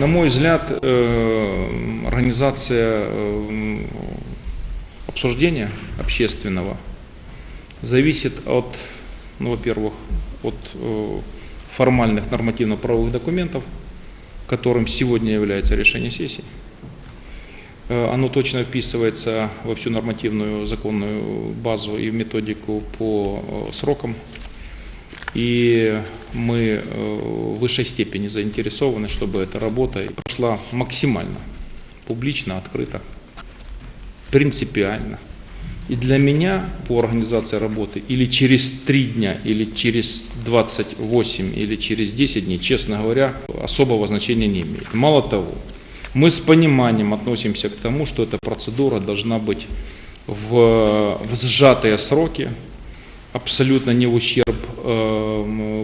На мой взгляд, э, организация э, обсуждения общественного зависит от, ну, во-первых, от э, формальных нормативно-правовых документов, которым сегодня является решение сессии. Оно точно вписывается во всю нормативную законную базу и в методику по срокам. И мы э, в высшей степени заинтересованы, чтобы эта работа прошла максимально публично, открыто, принципиально. И для меня по организации работы или через 3 дня, или через 28, или через 10 дней, честно говоря, особого значения не имеет. Мало того, мы с пониманием относимся к тому, что эта процедура должна быть в, в сжатые сроки, абсолютно не в ущерб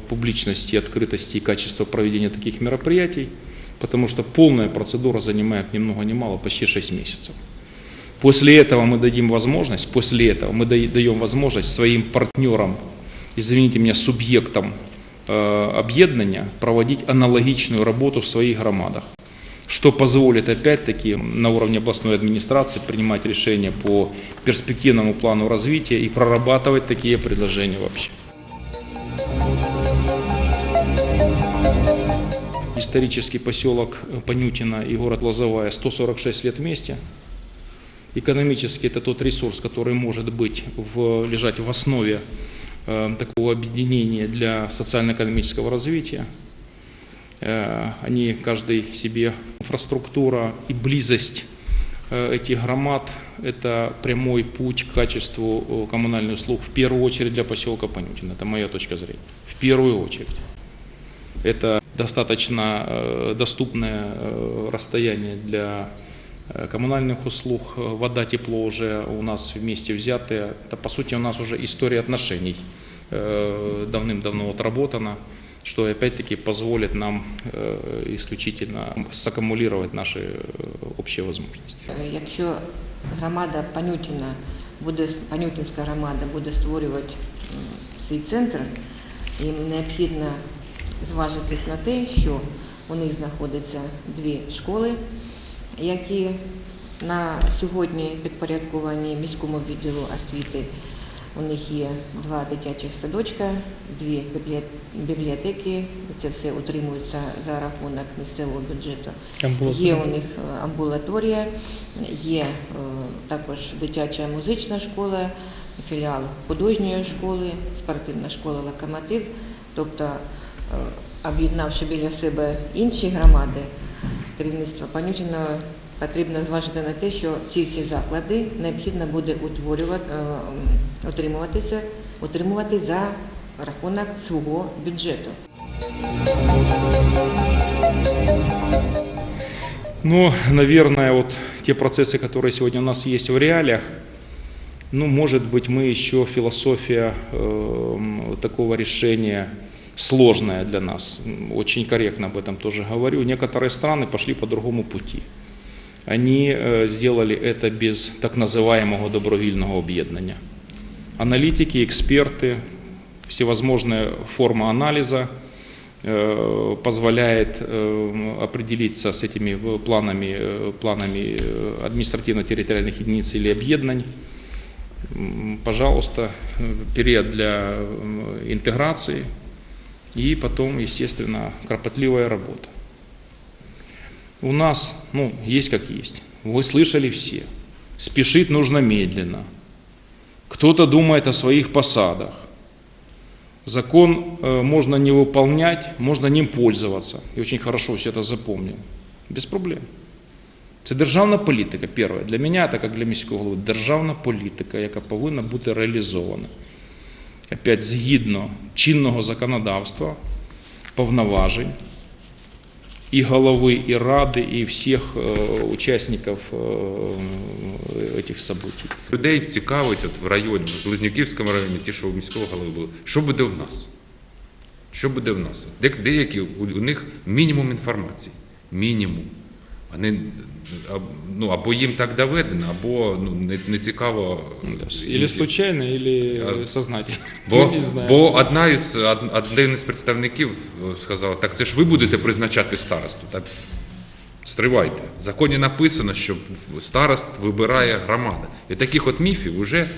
публичности, открытости и качества проведения таких мероприятий, потому что полная процедура занимает ни много ни мало, почти 6 месяцев. После этого мы дадим возможность, после этого мы да- даем возможность своим партнерам, извините меня, субъектам э, объединения проводить аналогичную работу в своих громадах что позволит опять-таки на уровне областной администрации принимать решения по перспективному плану развития и прорабатывать такие предложения вообще. Исторический поселок Понютина и город Лозовая 146 лет вместе. Экономически это тот ресурс, который может быть в, лежать в основе э, такого объединения для социально-экономического развития. Э, Они каждый себе инфраструктура и близость э, этих громад – это прямой путь к качеству э, коммунальных услуг, в первую очередь для поселка Понютин. Это моя точка зрения В первую очередь. Это достаточно э, доступное э, расстояние для э, коммунальных услуг. Э, Вода, тепло уже у нас вместе взятые. Это, по сути, у нас уже история отношений э, давным-давно отработана, что опять-таки позволит нам э, исключительно саккумулировать наши э, общие возможности. Е, Якщо громада Панютіна буде Панютінська громада буде створювати м, свій центр, Їм необхідно зважитись на те, що у них знаходяться дві школи, які на сьогодні підпорядковані міському відділу освіти. У них є два дитячих садочка, дві бібліотеки. Це все утримується за рахунок місцевого бюджету. Є у них е, амбулаторія, є е, також дитяча музична школа, філіал художньої школи, спортивна школа Локомотив. Тобто, е, об'єднавши біля себе інші громади, керівництво Панютіна потрібно зважити на те, що ці всі заклади необхідно буде утворювати, е, м, утримуватися, утримувати за рахунок свого бюджету. Ну, наверное, вот те процессы, которые сегодня у нас есть в реалиях, ну, может быть, мы еще философия эм, такого решения сложная для нас. Очень корректно об этом тоже говорю. Некоторые страны пошли по другому пути. Они э, сделали это без так называемого добровольного объединения. Аналитики, эксперты, всевозможные формы анализа э, позволяет э, определиться с этими э, планами, э, планами э, административно-территориальных единиц или объединений. Пожалуйста, период для интеграции и потом, естественно, кропотливая работа. У нас, ну, есть как есть. Вы слышали все. Спешить нужно медленно. Кто-то думает о своих посадах. Закон э, можно не выполнять, можно ним пользоваться. И очень хорошо все это запомнил. Без проблем. Це державна політика, перше. Для мене, так як для міського голови, державна політика, яка повинна бути реалізована. Опять згідно чинного законодавства, повноважень і голови, і ради, і всіх е, учасників е, цих событий. Людей цікавить от в районі, в Близнюківському районі, ті, що у міського голови були, що буде в нас? Що буде в нас? Деякі у них мінімум інформації. Мінімум. Вони ну, або їм так доведено, або ну, не, не цікаво. Или случайно, или А, сознательно. Бо, бо одна із од- один із представників е, сказала, так це ж ви будете призначати старосту. Так стривайте. В законі написано, що старост вибирає громада. І таких от міфів вже,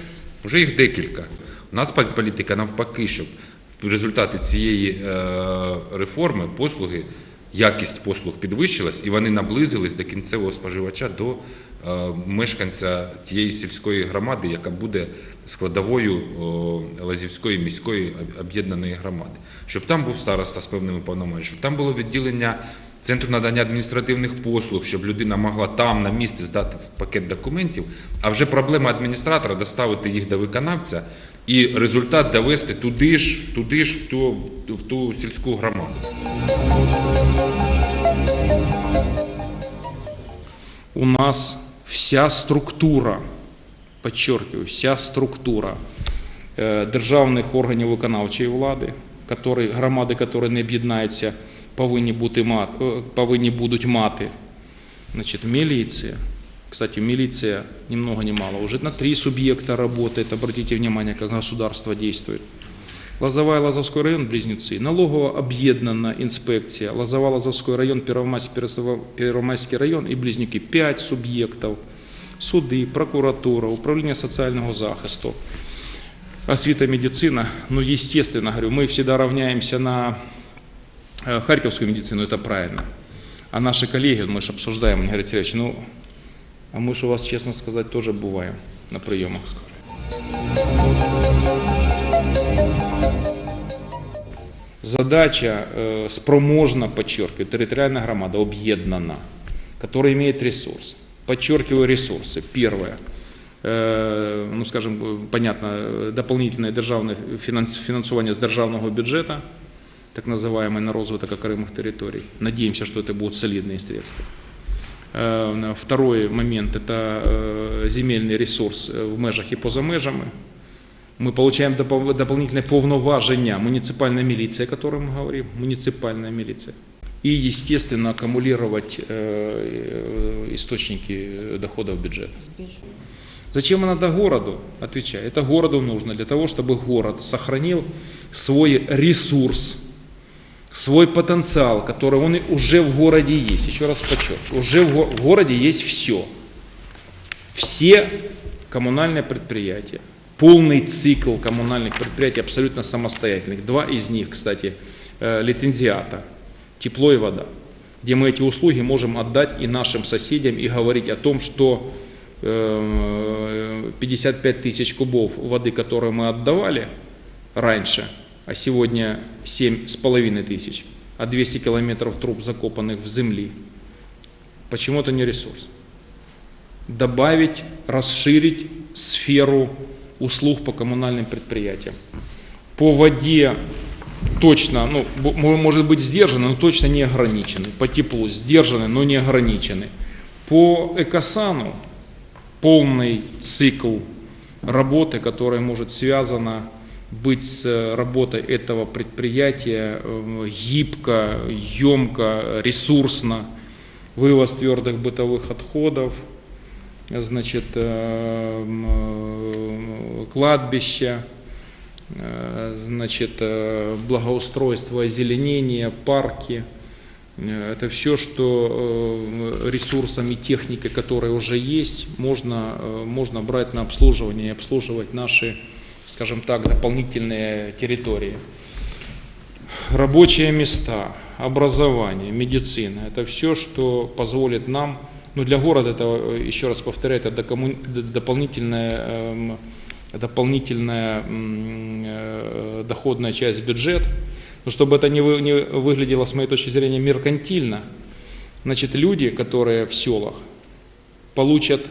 вже їх декілька. У нас політика навпаки, щоб в результаті цієї е, реформи послуги, якість послуг підвищилась, і вони наблизились до кінцевого споживача, до е, мешканця тієї сільської громади, яка буде складовою Лазівської міської об'єднаної громади. Щоб там був староста з певними повноваженнями, щоб там було відділення центру надання адміністративних послуг, щоб людина могла там на місці здати пакет документів, а вже проблема адміністратора доставити їх до виконавця і результат довести туди ж, туди ж в ту, в ту сільську громаду. у нас вся структура, подчеркиваю, вся структура е, державних органів виконавчої влади, які, громади, які не об'єднаються, повинні, бути, е, повинні будуть мати. Значит, милиция, кстати, милиция ни много ни мало, уже на три субъекта работает, обратите внимание, как государство действует. Лозовая, Лазовской район, близнецы. Налогово объединена инспекция. Лозова, Лазовской район, Первомайский, район и близнюки. Пять субъектов. Суды, прокуратура, управление социального захисту, освіта, медицина. Ну, естественно, говорю, мы всегда равняемся на э, харьковскую медицину, это правильно. А наши коллеги, мы же обсуждаем, они говорят, ну, а мы же у вас, честно сказать, тоже бываем на приемах. Задача э, спроможна, подчеркиваю, территориальная громада объединена, которая имеет ресурсы. Подчеркиваю ресурсы. Первое, э, ну скажем, понятно, дополнительное державное финанс- финансирование с державного бюджета, так называемый на розвиток окремых территорий. Надеемся, что это будут солидные средства. Э, Второй момент – это э, земельный ресурс э, в межах и поза межами. Мы получаем допол- дополнительное повноваження, муниципальная милиция, о которой мы говорим, муниципальная милиция. И, естественно, аккумулировать источники доходов бюджета. Збільшує. Зачем она надо городу? Отвечаю, это городу нужно для того, чтобы город сохранил свой ресурс, свой потенциал, который он уже в городе есть. Еще раз подчеркиваю, уже в, го- в городе есть все. Все коммунальные предприятия, полный цикл коммунальных предприятий абсолютно самостоятельных. Два из них, кстати, э, лицензиата, тепло и вода, где мы эти услуги можем отдать и нашим соседям и говорить о том, что э, 55 тысяч кубов воды, которые мы отдавали раньше, а сегодня 7,5 тысяч, а 200 километров труб закопанных в земли, почему это не ресурс? добавить, расширить сферу услуг по коммунальным предприятиям. По воде точно, ну, может быть сдержаны, но точно не ограничены. По теплу сдержаны, но не ограничены. По экосану полный цикл работы, которая может связана быть с работой этого предприятия э, гибко, емко, ресурсно, вывоз твердых бытовых отходов, значит, э, м, э, кладбища, э, значит, благоустройство, озеленение, парки. Это все, что ресурсами техники, которая уже есть, можно, можно брать на обслуживание и обслуживать наши, скажем так, дополнительные территории. Рабочие места, образование, медицина – это все, что позволит нам, ну для города это, э, еще раз повторяю, это дополнительная, эм, дополнительная м, э, доходная часть бюджета. Но чтобы это не, вы- не выглядело, с моей точки зрения, меркантильно, значит, люди, которые в селах, получат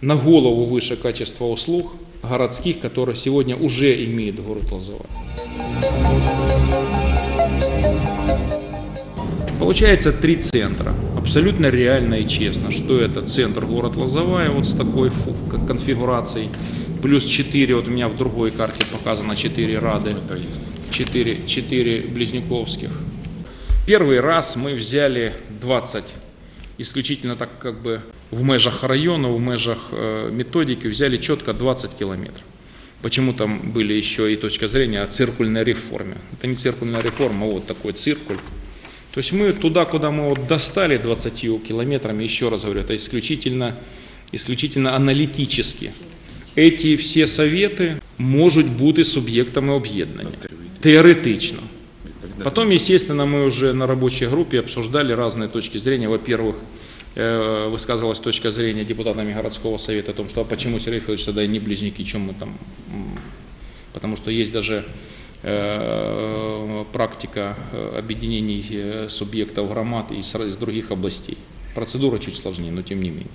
на голову выше качество услуг городских, которые сегодня уже имеет город Лозова. Получается три центра. Абсолютно реально и честно, что это центр город Лозовая вот с такой конфигурацией. Плюс 4, вот у меня в другой карте показано 4 рады, 4, 4 близнюковских. Первый раз мы взяли 20 исключительно так как бы в межах района, в межах э, методики взяли четко 20 километров. Почему там были еще и точка зрения о циркульной реформе? Это не циркульная реформа, а вот такой циркуль. То есть мы туда, куда мы вот достали 20 километрами, еще раз говорю, это исключительно, исключительно аналитически. Эти всі совети можуть бути суб'єктами об'єднання. Теоретично. Потом, естественно, мы уже на рабочей группе обсуждали разные точки зрения. Во-первых, э, высказывалась точка зрения депутатами городского совета о том, что а почему Сергей Федорович тогда не близнюки, чем мы там... Потому что есть даже э, практика э, объединений э, субъектов громад из, из других областей. Процедура чуть сложнее, но тем не менее.